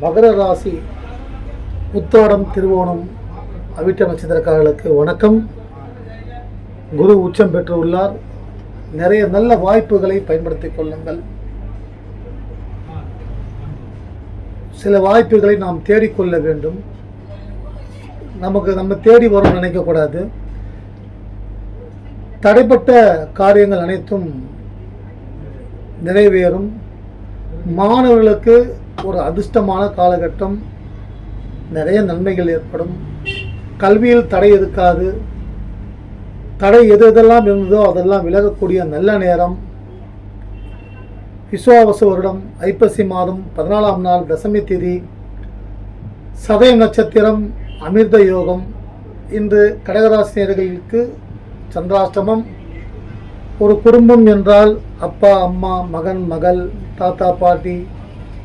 மகர ராசி உத்தோடம் திருவோணம் அவிட்ட நட்சத்திரக்காரர்களுக்கு வணக்கம். குரு உச்சம் பெற்றுள்ளார். நிறைய நல்ல வாய்ப்புகளை பயன்படுத்திக் கொள்ளுங்கள். சில வாய்ப்புகளை நாம் தேடிக்கொள்ள வேண்டும். நமக்கு நம்ம தேடி வரும் நினைக்கக்கூடாது தடைப்பட்ட காரியங்கள் அனைத்தும் நிறைவேறும். மாணவர்களுக்கு ஒரு அதிர்ஷ்டமான காலகட்டம். நிறைய நன்மைகள் ஏற்படும். கல்வியில் தடை இருக்காது. தடை எது எதெல்லாம் இருந்ததோ அதெல்லாம் விலகக்கூடிய நல்ல நேரம். விஸ்வாவச வருடம் ஐப்பசி மாதம் பதினாலாம் நாள் தசமி திதி சதய நட்சத்திரம் அமிர்த யோகம். இன்று கடகராசினியர்களுக்கு சந்திராஷ்டமம். ஒரு குடும்பம் என்றால் அப்பா அம்மா மகன் மகள் தாத்தா பாட்டி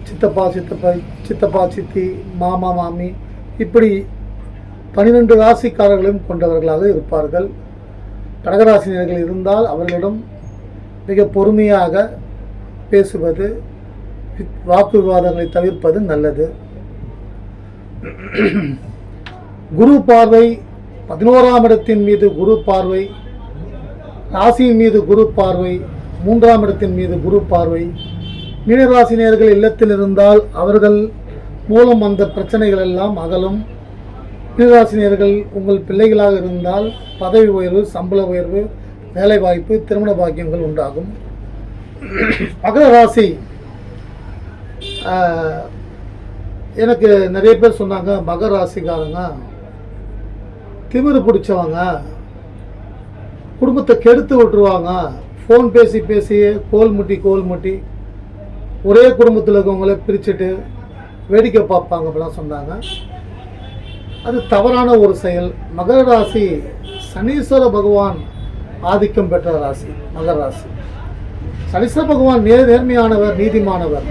சித்தப்பா சித்தப்பா சித்தப்பா சித்தி மாமா மாமி இப்படி பனிரெண்டு ராசிக்காரர்களையும் கொண்டவர்களாக இருப்பார்கள். கடகராசினியர்கள் இருந்தால் அவர்களிடம் மிக பொறுமையாக பேசுவது வாக்கு விவாதங்களை தவிர்ப்பது நல்லது. குரு பார்வை பதினோராம் இடத்தின் மீது குரு பார்வை ராசியின் மீது குரு பார்வை மூன்றாம் இடத்தின் மீது குரு பார்வை மீனராசினியர்கள் இல்லத்தில் இருந்தால் அவர்கள் மூலம் அந்த பிரச்சனைகள் எல்லாம் அகலும். மீனராசினியர்கள் உங்கள் பிள்ளைகளாக இருந்தால் பதவி உயர்வு சம்பள உயர்வு வேலைவாய்ப்பு திருமண பாக்கியங்கள் உண்டாகும். மகர ராசி எனக்கு நிறைய பேர் சொன்னாங்க மகர ராசிக்காரங்க திமிரு பிடிச்சவங்க குடும்பத்தை கெடுத்து விட்டுருவாங்க. ஃபோன் பேசி பேசி கோல் முட்டி கோல் முட்டி. ஒரே குடும்பத்தில் இருக்கவங்கள பிரிச்சுட்டு வேடிக்கை பார்ப்பாங்க அப்படிலாம் சொன்னாங்க. அது தவறான ஒரு செயல். மகர ராசி சனீஸ்வர பகவான் ஆதிக்கம் பெற்ற ராசி மகர ராசி. சனீஸ்வர பகவான் நேர் நேர்மையானவர் நீதிமானவர்.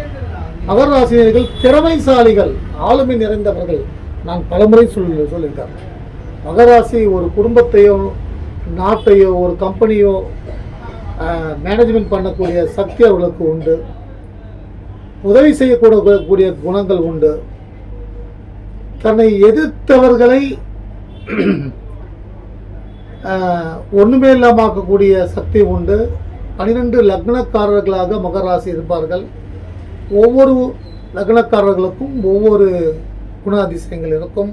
மகர ராசினியர்கள் திறமைசாலிகள் ஆளுமை நிறைந்தவர்கள். நான் பலமுறை சொல்லி சொல்லியிருக்கேன் மகராசி ஒரு குடும்பத்தையோ நாட்டையோ ஒரு கம்பெனியோ மேனேஜ்மெண்ட் பண்ணக்கூடிய சக்தி அவர்களுக்கு உண்டு. உதவி செய்யக்கூடக்கூடிய குணங்கள் உண்டு. தன்னை எதிர்த்தவர்களை ஒன்றுமே ஒண்ணுமே இல்லாமக்கக்கூடிய சக்தி உண்டு. பனிரெண்டு லக்னக்காரர்களாக மகராசி இருப்பார்கள். ஒவ்வொரு லக்னக்காரர்களுக்கும் ஒவ்வொரு குணாதிசயங்கள் இருக்கும்.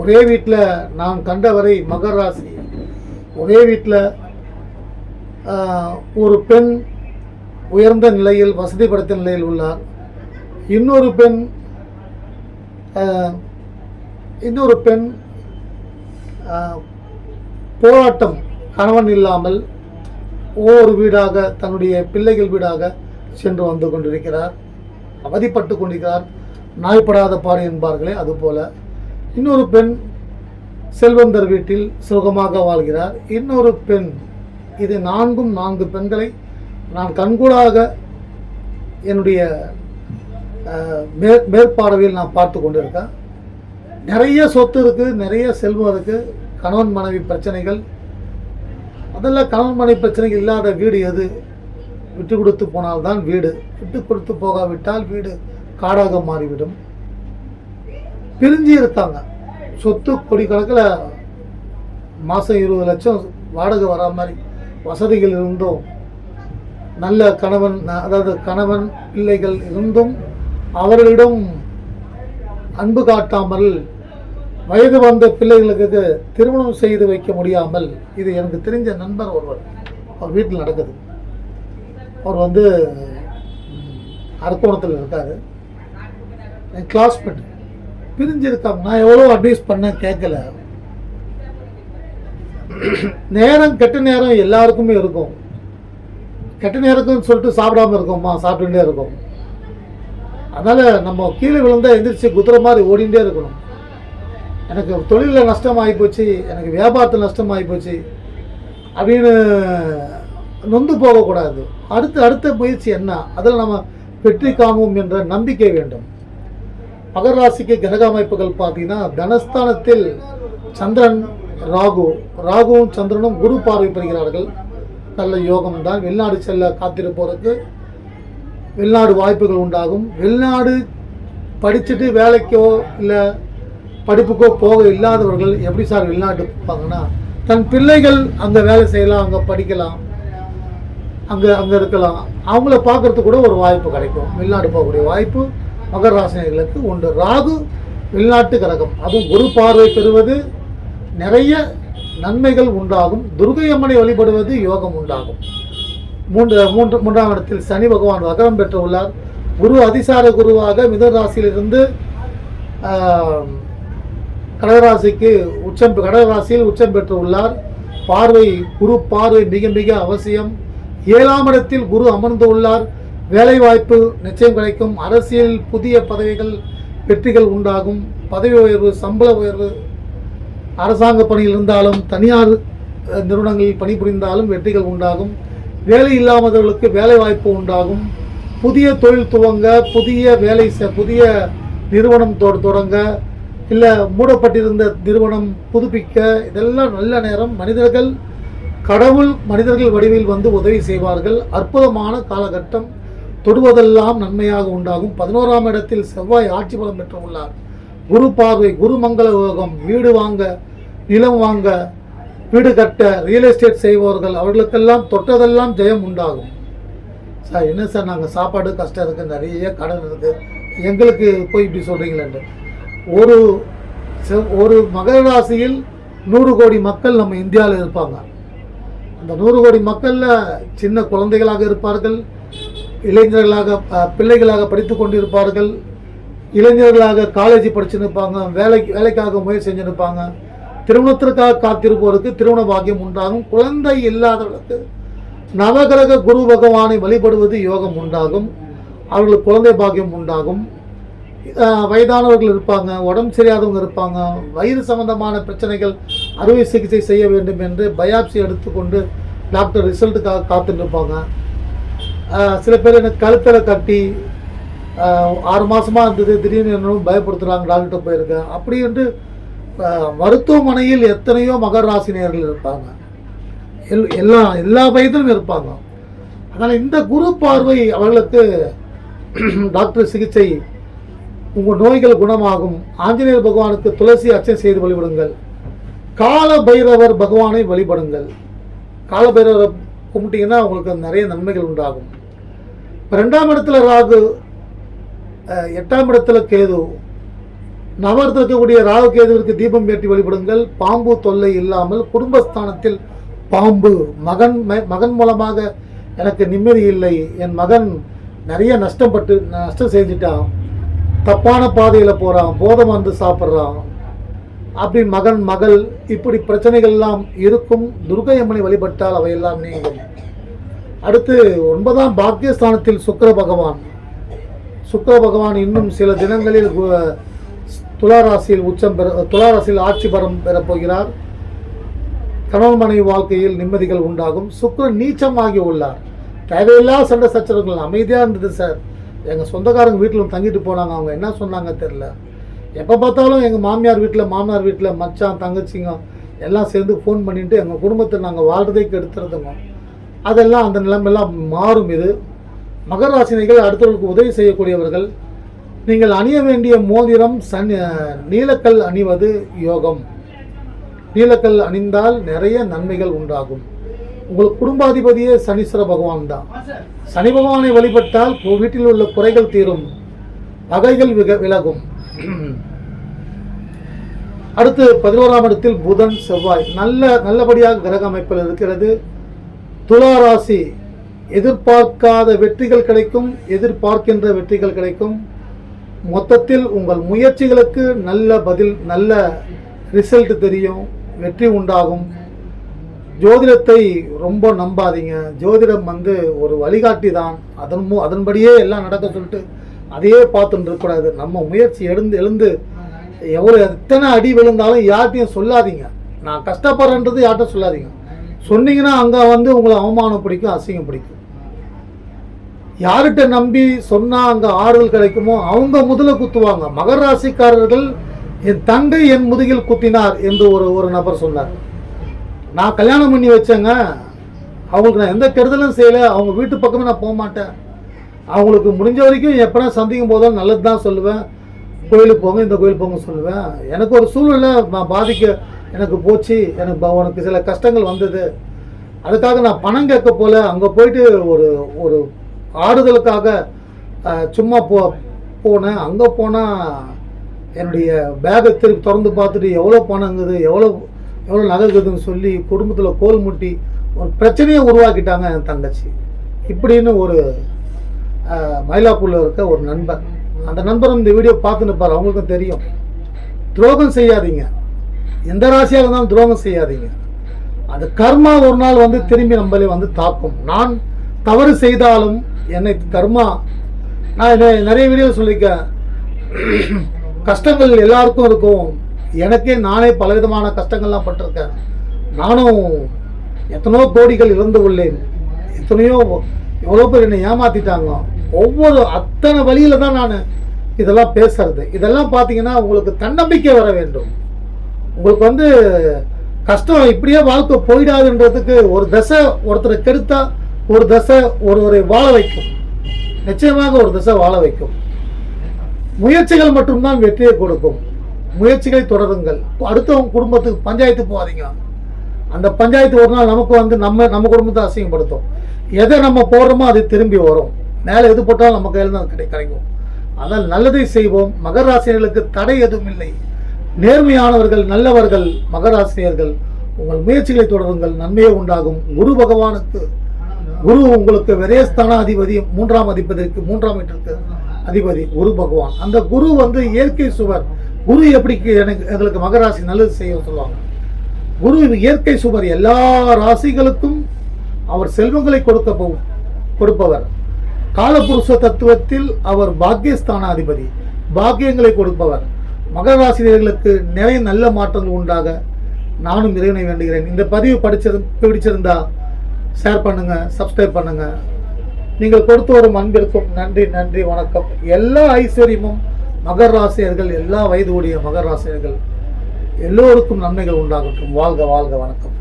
ஒரே வீட்டில் நான் கண்டவரை மகராசி ஒரே வீட்டில் ஒரு பெண் உயர்ந்த நிலையில் வசதி படைத்த நிலையில் உள்ளார். இன்னொரு பெண் இன்னொரு பெண் போராட்டம் கணவன் இல்லாமல் ஒவ்வொரு வீடாக தன்னுடைய பிள்ளைகள் வீடாக சென்று வந்து கொண்டிருக்கிறார். அவதிப்பட்டு கொண்டிருக்கிறார். நாய்ப்படாத பாடு என்பார்களே அதுபோல. இன்னொரு பெண் செல்வந்தர் வீட்டில் சுகமாக வாழ்கிறார். இன்னொரு பெண் இது நான்கும் நான்கு பெண்களை நான் கண்கூடாக என்னுடைய மே மேற் மேற்பார்வையில் நான் பார்த்து கொண்டிருக்கேன். நிறைய சொத்து இருக்குது நிறைய செல்வம் இருக்குது கணவன் மனைவி பிரச்சனைகள். அதெல்லாம் கணவன் மனைவி பிரச்சனைகள் இல்லாத வீடு எது? விட்டு கொடுத்து போனால்தான் வீடு. விட்டு கொடுத்து போகாவிட்டால் வீடு காடாக மாறிவிடும். பிரிஞ்சு இருக்காங்க. சொத்து கொடி கணக்கில் மாதம் இருபது லட்சம் வாடகை வரா மாதிரி வசதிகள் இருந்தும். நல்ல கணவன் அதாவது கணவன் பிள்ளைகள் இருந்தும் அவர்களிடம் அன்பு காட்டாமல் வயது வந்த பிள்ளைகளுக்கு திருமணம் செய்து வைக்க முடியாமல் இது எனக்கு தெரிஞ்ச நண்பர் ஒருவர் அவர் வீட்டில் நடக்குது. அவர் வந்து அரக்கோணத்தில் இருக்கார். என் கிளாஸ்மேட் பிரிஞ்சிருக்காங்க. நான் எவ்வளோ அட்வைஸ் பண்ணேன் கேட்கல. நேரம் கெட்ட நேரம் எல்லாருக்குமே இருக்கும். கெட்ட நேரம்னு சொல்லிட்டு சாப்பிடாம இருக்கோமா சாப்பிட்டுட்டே இருக்கோம். அதனால் நம்ம கீழே விழுந்தா எந்திரிச்சு குத்துற மாதிரி ஓடிண்டே இருக்கணும். எனக்கு தொழிலில் நஷ்டம் ஆகிப்போச்சு எனக்கு வியாபாரத்தில் நஷ்டம் ஆகிப்போச்சு அப்படின்னு நொந்து போகக்கூடாது. அடுத்து அடுத்த முயற்சி என்ன? அதில் நம்ம வெற்றி காணுவோம் என்ற நம்பிக்கை வேண்டும். மகர ராசிக்கு கிரக அமைப்புகள் பார்த்தீங்கன்னா தனஸ்தானத்தில் சந்திரன் ராகு ராகுவும் சந்திரனும் குரு பார்வை பெறுகிறார்கள். நல்ல யோகம் தான் வெளிநாடு செல்ல காத்திருப்போருக்கு வெளிநாடு வாய்ப்புகள் உண்டாகும். வெளிநாடு படிச்சுட்டு வேலைக்கோ இல்லை படிப்புக்கோ போக இல்லாதவர்கள் எப்படி சார் வெளிநாட்டு போப்பாங்கன்னா தன் பிள்ளைகள் அங்கே வேலை செய்யலாம் அங்கே படிக்கலாம் அங்கே அங்கே இருக்கலாம். அவங்கள பார்க்கறதுக்கு கூட ஒரு வாய்ப்பு கிடைக்கும். வெளிநாடு போகக்கூடிய வாய்ப்பு மகர ராசினியர்களுக்கு உண்டு. ராகு வெளிநாட்டு கழகம் அதுவும் குரு பார்வை பெறுவது. நிறைய நன்மைகள் உண்டாகும் துர்கை அம்மனை வழிபடுவது யோகம் உண்டாகும். மூன்று மூன்று மூன்றாம் இடத்தில் சனி பகவான் வகரம் பெற்றுள்ளார். குரு அதிசார குருவாக மிதராசியிலிருந்து கடகராசிக்கு உச்சம் கடகராசியில் உச்சம் பெற்று உள்ளார் பார்வை குரு பார்வை மிக மிக அவசியம். ஏழாம் இடத்தில் குரு அமர்ந்து உள்ளார். வேலை வாய்ப்பு நிச்சயம் கிடைக்கும். அரசியல் புதிய பதவிகள் வெற்றிகள் உண்டாகும். பதவி உயர்வு சம்பள உயர்வு அரசாங்க பணியில் இருந்தாலும் தனியார் நிறுவனங்களில் பணிபுரிந்தாலும் வெற்றிகள் உண்டாகும். வேலை இல்லாதவர்களுக்கு வேலை வாய்ப்பு உண்டாகும். புதிய தொழில் துவங்க புதிய வேலை செ- புதிய நிறுவனம் தொ- தொடங்க இல்லை மூடப்பட்டிருந்த நிறுவனம் புதுப்பிக்க இதெல்லாம் நல்ல நேரம். மனிதர்கள் கடவுள் மனிதர்கள் வடிவில் வந்து உதவி செய்வார்கள். அற்புதமான காலகட்டம். தொடுவதெல்லாம் நன்மையாக உண்டாகும். பதினோராம் இடத்தில் செவ்வாய் ஆட்சி பலம் பெற்றுள்ளார். குரு பார்வை குரு மங்கள யோகம் வீடு வாங்க நிலம் வாங்க வீடு கட்ட ரியல் எஸ்டேட் செய்பவர்கள் அவர்களுக்கெல்லாம் தொட்டதெல்லாம் ஜெயம் உண்டாகும். சார் என்ன சார் நாங்கள் சாப்பாடு கஷ்டம் இருக்குது நிறைய கடன் இருக்குது எங்களுக்கு போய் இப்படி சொல்கிறீங்களேன்ட்டு ஒரு ஒரு மகர ராசியில் நூறு கோடி மக்கள் நம்ம இந்தியாவில் இருப்பாங்க. அந்த நூறு கோடி மக்களில் சின்ன குழந்தைகளாக இருப்பார்கள் இளைஞர்களாக பிள்ளைகளாக படித்து கொண்டிருப்பார்கள். இளைஞர்களாக காலேஜ் படிச்சுன்னு இருப்பாங்க வேலைக்கு வேலைக்காக முயற்சி செஞ்சுருப்பாங்க. திருமணத்திற்காக காத்திருப்போருக்கு திருமண பாக்கியம் உண்டாகும். குழந்தை இல்லாதவர்களுக்கு நவகிரக குரு பகவானை வழிபடுவது யோகம் உண்டாகும். அவர்களுக்கு குழந்தை பாக்கியம் உண்டாகும். வயதானவர்கள் இருப்பாங்க உடம்பு சரியாதவங்க இருப்பாங்க வயிறு சம்பந்தமான பிரச்சனைகள் அறுவை சிகிச்சை செய்ய வேண்டும் என்று பயாப்சி எடுத்துக்கொண்டு டாக்டர் ரிசல்ட்டுக்காக காத்துட்டு இருப்பாங்க சில பேர் எனக்கு கழுத்தில் கட்டி ஆறு மாதமாக இருந்தது திடீர்னு என்னும் பயப்படுத்துகிறாங்க டாக்டர்கிட்ட போயிருக்கேன். அப்படி என்று மருத்துவமனையில் எத்தனையோ மகர ராசினியர்கள் இருப்பாங்க. எல் எல்லா எல்லா வயதிலும் இருப்பாங்க. அதனால் இந்த குரு பார்வை அவர்களுக்கு டாக்டர் சிகிச்சை உங்கள் நோய்கள் குணமாகும். ஆஞ்சநேயர் பகவானுக்கு துளசி அர்ச்சனை செய்து வழிபடுங்கள். கால பைரவர் பகவானை வழிபடுங்கள். கால பைரவரை கும்பிட்டீங்கன்னா உங்களுக்கு நிறைய நன்மைகள் உண்டாகும். இப்போ ரெண்டாம் இடத்துல ராகு எட்டாம் இடத்துல கேது. நவரத்தில் இருக்கக்கூடிய ராகு கேதுவிற்கு தீபம் ஏற்றி வழிபடுங்கள். பாம்பு தொல்லை இல்லாமல் குடும்பஸ்தானத்தில் பாம்பு. மகன் மகன் மூலமாக எனக்கு நிம்மதி இல்லை. என் மகன் நிறைய நஷ்டப்பட்டு நஷ்டம் செஞ்சுட்டான். தப்பான பாதையில் போகிறான் போதை வந்து சாப்பிட்றான். அப்படி மகன் மகள் இப்படி பிரச்சனைகள் எல்லாம் இருக்கும். துர்கை அம்மனை வழிபட்டால் அவையெல்லாம் நீங்கும். அடுத்து ஒன்பதாம் பாக்கியஸ்தானத்தில் சுக்கர பகவான். சுக்கர பகவான் இன்னும் சில தினங்களில் கு- உச்சம் பெற துளாராசியில் ஆட்சி பரம் பெறப்போகிறார் கணவன் மனைவி வாழ்க்கையில் நிம்மதிகள் உண்டாகும். சுக்கரன் நீச்சமாகி உள்ளார். தேவையில்லாத சண்டை சச்சரவுகள் அமைதியாக இருந்தது சார். எங்கள் சொந்தக்காரங்க வீட்டில் தங்கிட்டு போனாங்க. அவங்க என்ன சொன்னாங்க தெரில எப்போ பார்த்தாலும் எங்கள் மாமியார் வீட்டில் மாமனார் வீட்டில் மச்சான் தங்கச்சிங்க எல்லாம் சேர்ந்து ஃபோன் பண்ணிட்டு எங்கள் குடும்பத்தை நாங்கள் வாழ்றதே கெடுத்துறதுங்க. அதெல்லாம் அந்த நிலைமையெல்லாம் மாறும் இது. மகர ராசினிகள் அடுத்தவர்களுக்கு உதவி செய்யக்கூடியவர்கள். நீங்கள் அணிய வேண்டிய மோதிரம் சன் நீலக்கல் அணிவது யோகம். நீலக்கல் அணிந்தால் நிறைய நன்மைகள் உண்டாகும். உங்களுக்கு குடும்பாதிபதியே சனீஸ்வர பகவான் தான். சனி பகவானை வழிபட்டால் வீட்டில் உள்ள குறைகள் தீரும். பகைகள் விலகும். அடுத்து பதினோராம் இடத்தில் புதன் செவ்வாய். நல்ல நல்லபடியாக கிரக அமைப்பில் இருக்கிறது. துலா ராசி எதிர்பார்க்காத வெற்றிகள் கிடைக்கும் எதிர்பார்க்கின்ற வெற்றிகள் கிடைக்கும். மொத்தத்தில் உங்கள் முயற்சிகளுக்கு நல்ல பதில் நல்ல ரிசல்ட் தெரியும் வெற்றி உண்டாகும். ஜோதிடத்தை ரொம்ப நம்பாதீங்க. ஜோதிடம் வந்து ஒரு வழிகாட்டி தான். அதன் மூ அதன்படியே எல்லாம் நடக்க சொல்லிட்டு அதையே பார்த்துட்டு இருக்கக்கூடாது. நம்ம முயற்சி எழுந்து எழுந்து எவ்வளோ எத்தனை அடி விழுந்தாலும் யார்கிட்டையும் சொல்லாதீங்க. நான் கஷ்டப்படுறேன்றது யார்கிட்ட சொல்லாதீங்க. சொன்னீங்கன்னா அங்கே வந்து உங்களை அவமானம் பிடிக்கும் அசிங்கம் பிடிக்கும். யார்கிட்ட நம்பி சொன்னால் அங்கே ஆறுதல் கிடைக்குமோ அவங்க முதல்ல குத்துவாங்க. மகர ராசிக்காரர்கள் என் தங்கை என் முதுகில் குத்தினார் என்று ஒரு ஒரு நபர் சொன்னார். நான் கல்யாணம் பண்ணி வச்சேங்க. அவங்களுக்கு நான் எந்த கெடுதலும் செய்யலை. அவங்க வீட்டு பக்கமே நான் போக மாட்டேன். அவங்களுக்கு முடிஞ்ச வரைக்கும் எப்படா சந்திக்கும் போதும் நல்லது தான் சொல்லுவேன். கோயிலுக்கு போங்க இந்த கோயிலுக்கு போங்க சொல்லுவேன். எனக்கு ஒரு சூழ்நிலை பாதிக்க எனக்கு போச்சு எனக்கு உனக்கு சில கஷ்டங்கள் வந்தது. அதுக்காக நான் பணம் கேட்க போல அங்கே போயிட்டு ஒரு ஒரு ஆறுதலுக்காக சும்மா போ போனேன். அங்கே போனால் என்னுடைய பேகை திருப்பி திறந்து பார்த்துட்டு எவ்வளோ பணங்குது எவ்வளோ எவ்வளோ நகை இருக்குதுன்னு சொல்லி குடும்பத்தில் கோல் முட்டி ஒரு பிரச்சனையை உருவாக்கிட்டாங்க என் தங்கச்சி. இப்படின்னு ஒரு மயிலாப்பூரில் இருக்க ஒரு நண்பர். அந்த நண்பர் இந்த வீடியோ பார்த்து நிற்பார் அவங்களுக்கும் தெரியும். துரோகம் செய்யாதீங்க. எந்த ராசியாக இருந்தாலும் துரோகம் செய்யாதீங்க. அது கர்மா ஒரு நாள் வந்து திரும்பி நம்மளை வந்து தாக்கும். நான் தவறு செய்தாலும் என்னை கர்மா நான் நிறைய வீடியோ சொல்லியிருக்கேன் கஷ்டங்கள் எல்லாருக்கும் இருக்கும். எனக்கே நானே பலவிதமான கஷ்டங்கள்லாம் பட்டிருக்கேன். நானும் எத்தனையோ கோடிகள் இழந்து உள்ளேன். எத்தனையோ எவ்வளோ பேர் என்னை ஏமாத்திட்டாங்க. ஒவ்வொரு அத்தனை வழியில தான் நான் இதெல்லாம் பேசுறது. இதெல்லாம் பார்த்தீங்கன்னா உங்களுக்கு தன்னம்பிக்கை வர வேண்டும். உங்களுக்கு வந்து கஷ்டம் இப்படியே வாழ்க்கை போயிடாதுன்றதுக்கு ஒரு தசை ஒருத்தரை கெடுத்தா ஒரு தசை ஒருவரை வாழ வைக்கும். நிச்சயமாக ஒரு தசை வாழ வைக்கும். முயற்சிகள் மட்டும்தான் வெற்றியை கொடுக்கும். முயற்சிகளை தொடருங்கள். அடுத்தவங்க குடும்பத்துக்கு பஞ்சாயத்து போகாதீங்க. அந்த பஞ்சாயத்து ஒரு நாள் நமக்கு வந்து நம்ம நம்ம குடும்பத்தை அசிங்கப்படுத்தும். எதை நம்ம போடுறோமோ அது திரும்பி வரும். மேலே எது போட்டாலும் நம்ம கையில் தான் கிடை கிடைக்கும். அதனால் நல்லதை செய்வோம். மகராசினர்களுக்கு தடை எதுவும் இல்லை. நேர்மையானவர்கள் நல்லவர்கள் மகராசிரியர்கள் உங்கள் முயற்சிகளை தொடருங்கள். நன்மையே உண்டாகும். குரு பகவானுக்கு குரு உங்களுக்கு விரயஸ்தான அதிபதி மூன்றாம் அதிபதிக்கு மூன்றாம் வீட்டிற்கு அதிபதி குரு பகவான். அந்த குரு வந்து இயற்கை சுவர். குரு எப்படி எனக்கு எங்களுக்கு மகராசி நல்லது செய்ய சொல்லுவாங்க. குரு இயற்கை சுவர். எல்லா ராசிகளுக்கும் அவர் செல்வங்களை கொடுக்க போ- கொடுப்பவர். காலபுருஷ தத்துவத்தில் அவர் பாக்கியஸ்தான அதிபதி பாக்கியங்களை கொடுப்பவர். மகர ராசினியர்களுக்கு நிறைய நல்ல மாற்றங்கள் உண்டாக நானும் இறைவனை வேண்டுகிறேன். இந்த பதிவு படிச்சிரு பிடிச்சிருந்தா ஷேர் பண்ணுங்க சப்ஸ்கிரைப் பண்ணுங்க. நீங்கள் கொடுத்து வரும் அன்பிற்கும் நன்றி நன்றி வணக்கம். எல்லா ஐஸ்வர்யமும் மகர ராசியர்கள் எல்லா வயது உடைய மகர் ராசியர்கள் எல்லோருக்கும் நன்மைகள் உண்டாகட்டும். வாழ்க வாழ்க வணக்கம்.